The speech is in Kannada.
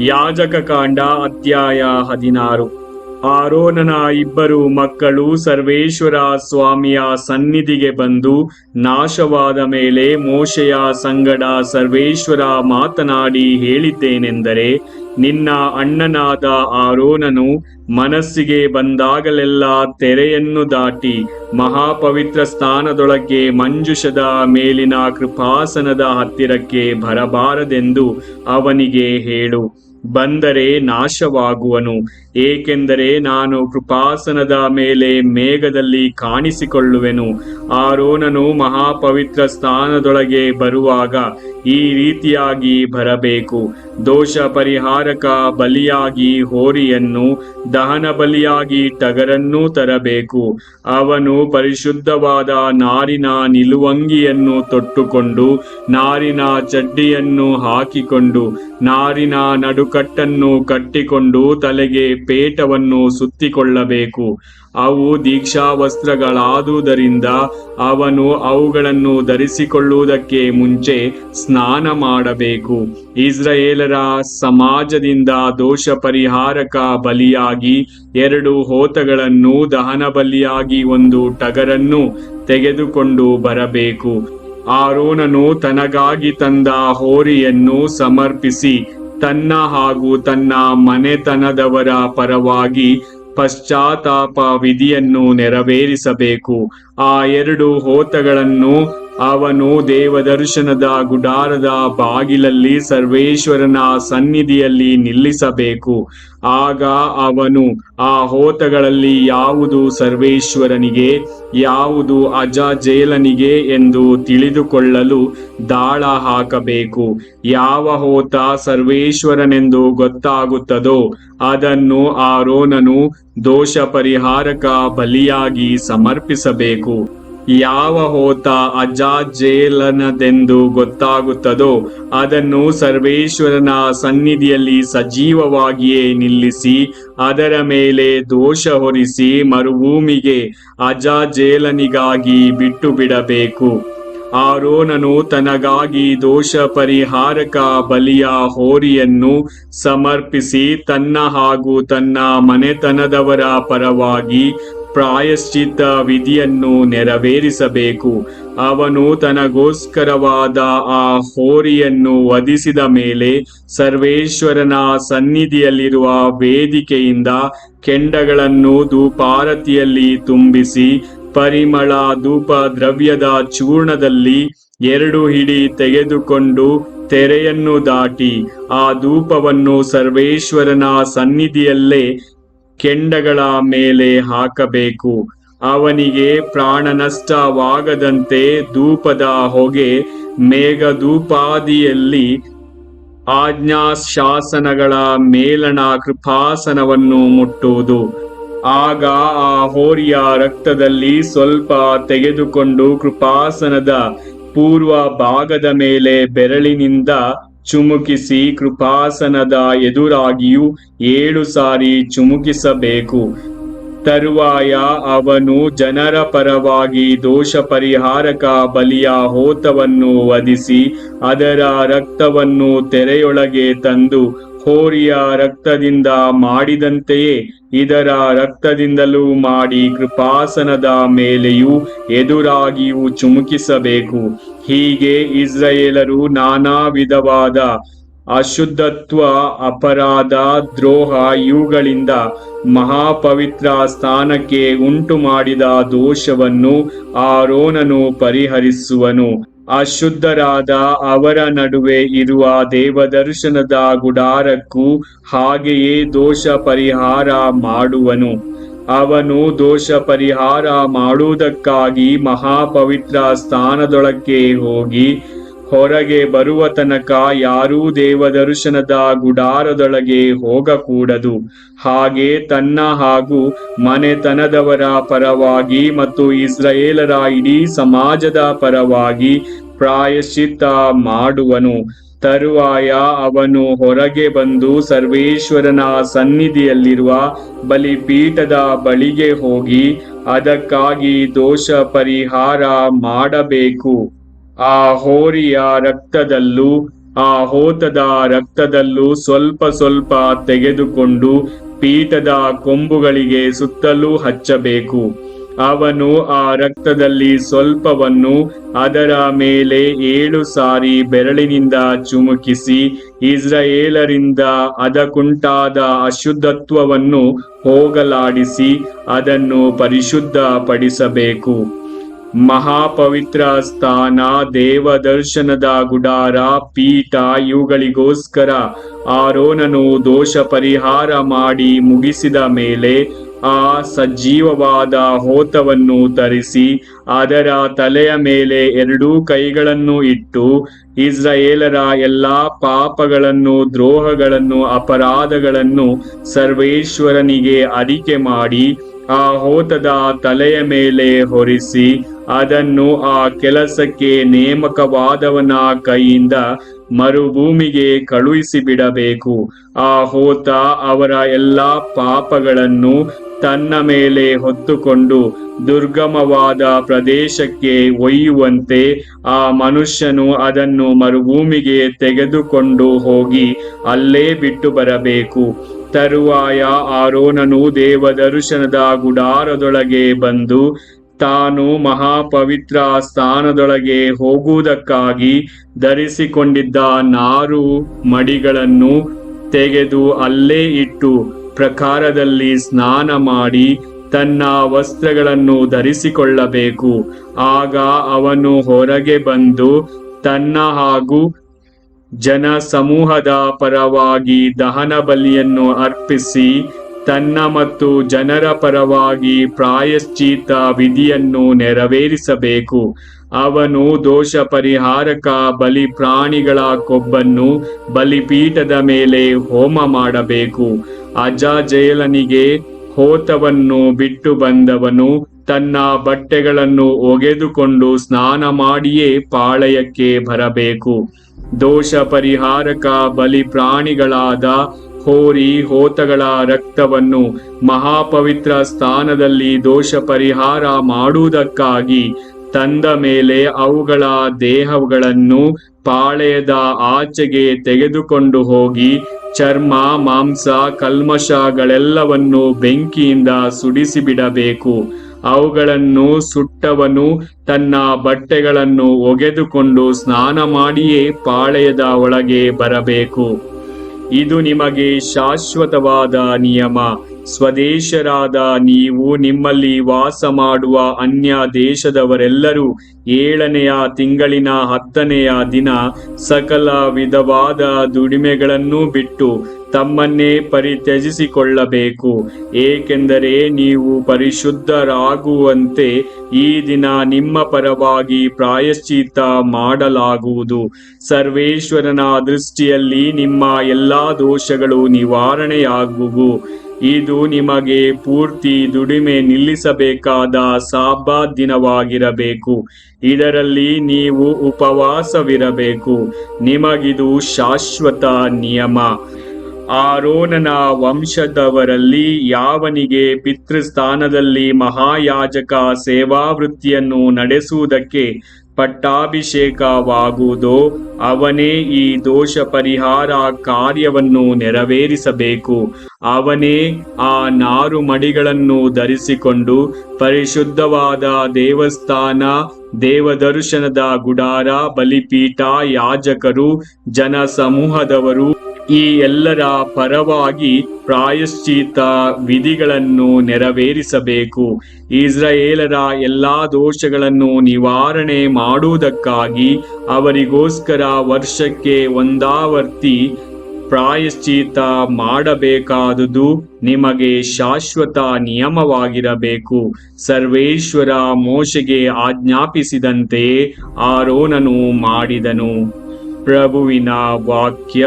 ಯಾಜಕ ಕಾಂಡ ಅಧ್ಯಾಯ ಹದಿನಾರು. ಆರೋನನ ಇಬ್ಬರು ಮಕ್ಕಳು ಸರ್ವೇಶ್ವರ ಸ್ವಾಮಿಯ ಸನ್ನಿಧಿಗೆ ಬಂದು ನಾಶವಾದ ಮೇಲೆ ಮೋಶೆಯ ಸಂಗಡ ಸರ್ವೇಶ್ವರ ಮಾತನಾಡಿ ಹೇಳಿದ್ದೇನೆಂದರೆ, ನಿನ್ನ ಅಣ್ಣನಾದ ಆರೋನನು ಮನಸ್ಸಿಗೆ ಬಂದಾಗಲೆಲ್ಲ ತೆರೆಯನ್ನು ದಾಟಿ ಮಹಾಪವಿತ್ರ ಸ್ಥಾನದೊಳಗೆ ಮಂಜುಷದ ಮೇಲಿನ ಕೃಪಾಸನದ ಹತ್ತಿರಕ್ಕೆ ಬರಬಾರದೆಂದು ಅವನಿಗೆ ಹೇಳು. ಬಂದರೆ ನಾಶವಾಗುವನು. ಏಕೆಂದರೆ ನಾನು ಕೃಪಾಸನದ ಮೇಲೆ ಮೇಘದಲ್ಲಿ ಕಾಣಿಸಿಕೊಳ್ಳುವೆನು. ಆರೋನನು ಮಹಾಪವಿತ್ರ ಸ್ಥಾನದೊಳಗೆ ಬರುವಾಗ ಈ ರೀತಿಯಾಗಿ ಬರಬೇಕು. ದೋಷ ಪರಿಹಾರಕ ಬಲಿಯಾಗಿ ಹೋರಿಯನ್ನು ದಹನ ಬಲಿಯಾಗಿ ಟಗರನ್ನೂ ತರಬೇಕು. ಅವನು ಪರಿಶುದ್ಧವಾದ ನಾರಿನ ನಿಲುವಂಗಿಯನ್ನು ತೊಟ್ಟುಕೊಂಡು ನಾರಿನ ಚಡ್ಡಿಯನ್ನು ಹಾಕಿಕೊಂಡು ನಾರಿನ ನಡುಕಟ್ಟನ್ನು ಕಟ್ಟಿಕೊಂಡು ತಲೆಗೆ ಪೇಟವನ್ನು ಸುತ್ತಿಕೊಳ್ಳಬೇಕು. ಅವು ದೀಕ್ಷಾ ವಸ್ತ್ರಗಳಾದುದರಿಂದ ಅವನು ಅವುಗಳನ್ನು ಧರಿಸಿಕೊಳ್ಳುವುದಕ್ಕೆ ಮುಂಚೆ ಸ್ನಾನ ಮಾಡಬೇಕು. ಇಸ್ರಾಯೇಲರ ಸಮಾಜದಿಂದ ದೋಷ ಪರಿಹಾರಕ ಬಲಿಯಾಗಿ ಎರಡು ಹೋತಗಳನ್ನು ದಹನ ಬಲಿಯಾಗಿ ಒಂದು ಟಗರನ್ನು ತೆಗೆದುಕೊಂಡು ಬರಬೇಕು. ಆರೋನನು ತನಗಾಗಿ ತಂದ ಹೋರಿಯನ್ನು ಸಮರ್ಪಿಸಿ ತನ್ನ ಹಾಗೂ ತನ್ನ ಮನೆತನದವರ ಪರವಾಗಿ ಪಶ್ಚಾತ್ತಾಪ ವಿಧಿಯನ್ನು ನೆರವೇರಿಸಬೇಕು. ಆ ಎರಡು ಹೋತಗಳನ್ನು ಅವನು ದೇವದರ್ಶನದ ಗುಡಾರದ ಬಾಗಿಲಲ್ಲಿ ಸರ್ವೇಶ್ವರನ ಸನ್ನಿಧಿಯಲ್ಲಿ ನಿಲ್ಲಿಸಬೇಕು. ಆಗ ಅವನು ಆ ಹೋತಗಳಲ್ಲಿ ಯಾವುದು ಸರ್ವೇಶ್ವರನಿಗೆ, ಯಾವುದು ಅಜಾಜೇಲನಿಗೆ ಎಂದು ತಿಳಿದುಕೊಳ್ಳಲು ದಾಳ ಹಾಕಬೇಕು. ಯಾವ ಹೋತ ಸರ್ವೇಶ್ವರನೆಂದು ಗೊತ್ತಾಗುತ್ತದೋ, ಅದನ್ನು ಆರೋನನು ದೋಷ ಪರಿಹಾರಕ ಬಲಿಯಾಗಿ ಸಮರ್ಪಿಸಬೇಕು. ಯಾವ ಹೋತ ಅಜಾಜೇಲನದೆಂದು ಗೊತ್ತಾಗುತ್ತದೋ ಅದನ್ನು ಸರ್ವೇಶ್ವರನ ಸನ್ನಿಧಿಯಲ್ಲಿ ಸಜೀವವಾಗಿಯೇ ನಿಲ್ಲಿಸಿ ಅದರ ಮೇಲೆ ದೋಷ ಹೊರಿಸಿ ಮರುಭೂಮಿಗೆ ಅಜಾಜೇಲನಿಗಾಗಿ ಬಿಟ್ಟು ಬಿಡಬೇಕು ಆರೋನನು ತನಗಾಗಿ ದೋಷ ಪರಿಹಾರಕ ಬಲಿಯ ಹೋರಿಯನ್ನು ಸಮರ್ಪಿಸಿ ತನ್ನ ಹಾಗೂ ತನ್ನ ಮನೆತನದವರ ಪರವಾಗಿ ಪ್ರಾಯಶ್ಚಿತ್ತ ವಿಧಿಯನ್ನು ನೆರವೇರಿಸಬೇಕು. ಅವನು ತನಗೋಸ್ಕರವಾದ ಆ ಹೋರಿಯನ್ನು ವಧಿಸಿದ ಮೇಲೆ ಸರ್ವೇಶ್ವರನ ಸನ್ನಿಧಿಯಲ್ಲಿರುವ ವೇದಿಕೆಯಿಂದ ಕೆಂಡಗಳನ್ನು ಧೂಪಾರತಿಯಲ್ಲಿ ತುಂಬಿಸಿ, ಪರಿಮಳ ಧೂಪ ದ್ರವ್ಯದ ಚೂರ್ಣದಲ್ಲಿ ಎರಡು ಹಿಡಿ ತೆಗೆದುಕೊಂಡು ತೆರೆಯನ್ನು ದಾಟಿ, ಆ ಧೂಪವನ್ನು ಸರ್ವೇಶ್ವರನ ಸನ್ನಿಧಿಯಲ್ಲೇ ಕೆಂಡಗಳ ಮೇಲೆ ಹಾಕಬೇಕು. ಅವನಿಗೆ ಪ್ರಾಣ ನಷ್ಟವಾಗದಂತೆ ಧೂಪದ ಹೊಗೆ ಮೇಘಧೂಪಾದಿಯಲ್ಲಿ ಆಜ್ಞಾಶಾಸನಗಳ ಮೇಲಣ ಕೃಪಾಸನವನ್ನು ಮುಟ್ಟುವುದು. ಆಗ ಆ ಹೋರಿಯ ರಕ್ತದಲ್ಲಿ ಸ್ವಲ್ಪ ತೆಗೆದುಕೊಂಡು ಕೃಪಾಸನದ ಪೂರ್ವ ಭಾಗದ ಮೇಲೆ ಬೆರಳಿನಿಂದ ಚುಮುಕಿಸಿ ಕೃಪಾಸನದ ಎದುರಾಗಿಯೂ ಏಳು ಸಾರಿ ಚುಮುಕಿಸಬೇಕು. ತರುವಾಯ ಅವನು ಜನರ ಪರವಾಗಿ ದೋಷ ಪರಿಹಾರಕ ಬಲಿಯ ಹೋತವನ್ನು ವಧಿಸಿ ಅದರ ರಕ್ತವನ್ನು ತೆರೆಯೊಳಗೆ ತಂದು ಹೋರಿಯ ರಕ್ತದಿಂದ ಮಾಡಿದಂತೆಯೇ ಇದರ ರಕ್ತದಿಂದಲೂ ಮಾಡಿ ಕೃಪಾಸನದ ಮೇಲೆಯೂ ಎದುರಾಗಿಯೂ ಚುಮುಕಿಸಬೇಕು. ಹೀಗೆ ಇಸ್ರಾಯೇಲರು ನಾನಾ ವಿಧವಾದ ಅಶುದ್ಧತ್ವ, ಅಪರಾಧ, ದ್ರೋಹ ಇವುಗಳಿಂದ ಮಹಾಪವಿತ್ರ ಸ್ಥಾನಕ್ಕೆ ಉಂಟು ಮಾಡಿದ ದೋಷವನ್ನು ಆರೋನನು ಪರಿಹರಿಸುವನು. ಅಶುದ್ಧರಾದ ಅವರ ನಡುವೆ ಇರುವ ದೇವದರ್ಶನದ ಗುಡಾರಕ್ಕೂ ಹಾಗೆಯೇ ದೋಷ ಪರಿಹಾರ ಮಾಡುವನು. ಅವನು ದೋಷ ಪರಿಹಾರ ಮಾಡುವುದಕ್ಕಾಗಿ ಮಹಾಪವಿತ್ರ ಸ್ಥಾನದೊಳಕ್ಕೆ ಹೋಗಿ ಹೊರಗೆ ಬರುವ ತನಕ ಯಾರೂ ದೇವದರ್ಶನದ ಗುಡಾರದೊಳಗೆ ಹೋಗಕೂಡದು. ಹಾಗೆ ತನ್ನ ಹಾಗೂ ಮನೆತನದವರ ಪರವಾಗಿ ಮತ್ತು ಇಸ್ರಾಯೇಲರ ಇಡೀ ಸಮಾಜದ ಪರವಾಗಿ ಪ್ರಾಯಶ್ಚಿತ್ತ ಮಾಡುವನು. ತರುವಾಯ ಅವನು ಹೊರಗೆ ಬಂದು ಸರ್ವೇಶ್ವರನ ಸನ್ನಿಧಿಯಲ್ಲಿರುವ ಬಲಿಪೀಠದ ಬಳಿಗೆ ಹೋಗಿ ಅದಕ್ಕಾಗಿ ದೋಷ ಪರಿಹಾರ ಮಾಡಬೇಕು. ಆ ಹೋರಿಯ ರಕ್ತದಲ್ಲೂ, ಆ ಹೋತದ ರಕ್ತದಲ್ಲೂ ಸ್ವಲ್ಪ ಸ್ವಲ್ಪ ತೆಗೆದುಕೊಂಡು ಪೀಠದ ಕೊಂಬುಗಳಿಗೆ ಸುತ್ತಲೂ ಹಚ್ಚಬೇಕು. ಅವನು ಆ ರಕ್ತದಲ್ಲಿ ಸ್ವಲ್ಪವನ್ನು ಅದರ ಮೇಲೆ ಏಳು ಸಾರಿ ಬೆರಳಿನಿಂದ ಚುಮುಕಿಸಿ, ಇಸ್ರಾಯೇಲರಿಂದ ಅದಕ್ಕುಂಟಾದ ಅಶುದ್ಧತ್ವವನ್ನು ಹೋಗಲಾಡಿಸಿ, ಅದನ್ನು ಪರಿಶುದ್ಧಪಡಿಸಬೇಕು. ಮಹಾಪವಿತ್ರ ಸ್ಥಾನ ದೇವ ದರ್ಶನದ ಗುಡಾರ ಪೀಠ ಇವುಗಳಿಗೋಸ್ಕರ ಆರೋನನು ದೋಷ ಪರಿಹಾರ ಮಾಡಿ ಮುಗಿಸಿದ ಮೇಲೆ ಆ ಸಜೀವವಾದ ಹೋತವನ್ನು ತರಿಸಿ ಅದರ ತಲೆಯ ಮೇಲೆ ಎರಡೂ ಕೈಗಳನ್ನು ಇಟ್ಟು ಇಸ್ರಾಯೇಲರ ಎಲ್ಲಾ ಪಾಪಗಳನ್ನು, ದ್ರೋಹಗಳನ್ನು, ಅಪರಾಧಗಳನ್ನು ಸರ್ವೇಶ್ವರನಿಗೆ ಅರಿಕೆ ಮಾಡಿ ಆ ಹೋತದ ತಲೆಯ ಮೇಲೆ ಹೊರಿಸಿ ಅದನ್ನು ಆ ಕೆಲಸಕ್ಕೆ ನೇಮಕವಾದವನ ಕೈಯಿಂದ ಮರುಭೂಮಿಗೆ ಕಳುಹಿಸಿ ಬಿಡಬೇಕು ಆ ಹೋತ ಅವರ ಎಲ್ಲಾ ಪಾಪಗಳನ್ನು ತನ್ನ ಮೇಲೆ ಹೊತ್ತುಕೊಂಡು ದುರ್ಗಮವಾದ ಪ್ರದೇಶಕ್ಕೆ ಒಯ್ಯುವಂತೆ ಆ ಮನುಷ್ಯನು ಅದನ್ನು ಮರುಭೂಮಿಗೆ ತೆಗೆದುಕೊಂಡು ಹೋಗಿ ಅಲ್ಲೇ ಬಿಟ್ಟು ಬರಬೇಕು. ತರುವಾಯ ಆರೋನನು ದೇವದರ್ಶನದ ಗುಡಾರದೊಳಗೆ ಬಂದು ತಾನು ಮಹಾಪವಿತ್ರ ಸ್ಥಾನದೊಳಗೆ ಹೋಗುವುದಕ್ಕಾಗಿ ಧರಿಸಿಕೊಂಡಿದ್ದ ನಾರು ಮಡಿಗಳನ್ನು ತೆಗೆದು ಅಲ್ಲೇ ಇಟ್ಟು ಪ್ರಕಾರದಲ್ಲಿ ಸ್ನಾನ ಮಾಡಿ ತನ್ನ ವಸ್ತ್ರಗಳನ್ನು ಧರಿಸಿಕೊಳ್ಳಬೇಕು. ಆಗ ಅವನು ಹೊರಗೆ ಬಂದು ತನ್ನ ಹಾಗೂ ಜನ ಸಮೂಹದ ಪರವಾಗಿ ದಹನ ಬಲಿಯನ್ನು ಅರ್ಪಿಸಿ, ತನ್ನ ಮತ್ತು ಜನರ ಪರವಾಗಿ ಪ್ರಾಯಶ್ಚಿತ ವಿಧಿಯನ್ನು ನೆರವೇರಿಸಬೇಕು. ಅವನು ದೋಷ ಪರಿಹಾರಕ ಬಲಿ ಪ್ರಾಣಿಗಳ ಕೊಬ್ಬನ್ನು ಬಲಿಪೀಠದ ಮೇಲೆ ಹೋಮ ಮಾಡಬೇಕು. ಅಜಾಜೇಲನಿಗೆ ಹೋತವನ್ನು ಬಿಟ್ಟು ಬಂದವನು ತನ್ನ ಬಟ್ಟೆಗಳನ್ನು ಒಗೆದುಕೊಂಡು ಸ್ನಾನ ಮಾಡಿಯೇ ಪಾಳಯಕ್ಕೆ ಬರಬೇಕು. ದೋಷ ಪರಿಹಾರಕ ಬಲಿ ಪ್ರಾಣಿಗಳಾದ ಹೋರಿ ಹೋತಗಳ ರಕ್ತವನ್ನು ಮಹಾಪವಿತ್ರ ಸ್ಥಾನದಲ್ಲಿ ದೋಷ ಪರಿಹಾರ ಮಾಡುವುದಕ್ಕಾಗಿ ತಂದ ಮೇಲೆ ಅವುಗಳ ದೇಹಗಳನ್ನು ಪಾಳೆಯದ ಆಚೆಗೆ ತೆಗೆದುಕೊಂಡು ಹೋಗಿ ಚರ್ಮ, ಮಾಂಸ ಕಲ್ಮಶಗಳೆಲ್ಲವನ್ನು ಬೆಂಕಿಯಿಂದ ಸುಡಿಸಿ ಬಿಡಬೇಕು ಅವುಗಳನ್ನು ಸುಟ್ಟವನು ತನ್ನ ಬಟ್ಟೆಗಳನ್ನು ಒಗೆದುಕೊಂಡು ಸ್ನಾನ ಮಾಡಿಯೇ ಪಾಳೆಯದ ಒಳಗೆ ಬರಬೇಕು. ಇದು ನಿಮಗೆ ಶಾಶ್ವತವಾದ ನಿಯಮ. ಸ್ವದೇಶರಾದ ನೀವು ನಿಮ್ಮಲ್ಲಿ ವಾಸ ಮಾಡುವ ಅನ್ಯ ದೇಶದವರೆಲ್ಲರೂ ಏಳನೆಯ ತಿಂಗಳಿನ ಹತ್ತನೆಯ ದಿನ ಸಕಲ ವಿಧವಾದ ದುಡಿಮೆಗಳನ್ನು ಬಿಟ್ಟು ತಮ್ಮನ್ನೇ ಪರಿತ್ಯಜಿಸಿಕೊಳ್ಳಬೇಕು. ಏಕೆಂದರೆ ನೀವು ಪರಿಶುದ್ಧರಾಗುವಂತೆ ಈ ದಿನ ನಿಮ್ಮ ಪರವಾಗಿ ಪ್ರಾಯಶ್ಚಿತ ಮಾಡಲಾಗುವುದು. ಸರ್ವೇಶ್ವರನ ದೃಷ್ಟಿಯಲ್ಲಿ ನಿಮ್ಮ ಎಲ್ಲಾ ದೋಷಗಳು ನಿವಾರಣೆಯಾಗುವು. ಇದು ನಿಮಗೆ ಪೂರ್ತಿ ದುಡಿಮೆ ನಿಲ್ಲಿಸಬೇಕಾದ ಸಾಬಾ ದಿನವಾಗಿರಬೇಕು. ಇದರಲ್ಲಿ ನೀವು ಉಪವಾಸವಿರಬೇಕು. ನಿಮಗಿದು ಶಾಶ್ವತ ನಿಯಮ. ಆರೋನನ ವಂಶದವರಲ್ಲಿ ಯಾವನಿಗೆ ಪಿತೃಸ್ಥಾನದಲ್ಲಿ ಮಹಾಯಾಜಕ ಸೇವಾವೃತ್ತಿಯನ್ನು ನಡೆಸುವುದಕ್ಕೆ ಪಟ್ಟಾಭಿಷೇಕವಾಗುವುದೋ ಅವನೇ ಈ ದೋಷ ಪರಿಹಾರ ಕಾರ್ಯವನ್ನು ನೆರವೇರಿಸಬೇಕು. ಅವನೇ ಆ ನಾರು ಮಡಿಗಳನ್ನು ಧರಿಸಿಕೊಂಡು ಪರಿಶುದ್ಧವಾದ ದೇವಸ್ಥಾನ, ದೇವದರ್ಶನದ ಗುಡಾರ, ಬಲಿಪೀಠ, ಯಾಜಕರು ಜನ ಸಮೂಹದವರು ಈ ಎಲ್ಲರ ಪರವಾಗಿ ಪ್ರಾಯಶ್ಚಿತ ವಿಧಿಗಳನ್ನು ನೆರವೇರಿಸಬೇಕು. ಇಸ್ರಾಯೇಲರ ಎಲ್ಲಾ ದೋಷಗಳನ್ನು ನಿವಾರಣೆ ಮಾಡುವುದಕ್ಕಾಗಿ ಅವರಿಗೋಸ್ಕರ ವರ್ಷಕ್ಕೆ ಒಂದಾವರ್ತಿ ಪ್ರಾಯಶ್ಚಿತ ಮಾಡಬೇಕಾದುದು ನಿಮಗೆ ಶಾಶ್ವತ ನಿಯಮವಾಗಿರಬೇಕು. ಸರ್ವೇಶ್ವರ ಮೋಶೆಗೆ ಆಜ್ಞಾಪಿಸಿದಂತೆಯೇ ಆರೋನನು ಮಾಡಿದನು. ಪ್ರಭುವಿನ ವಾಕ್ಯ.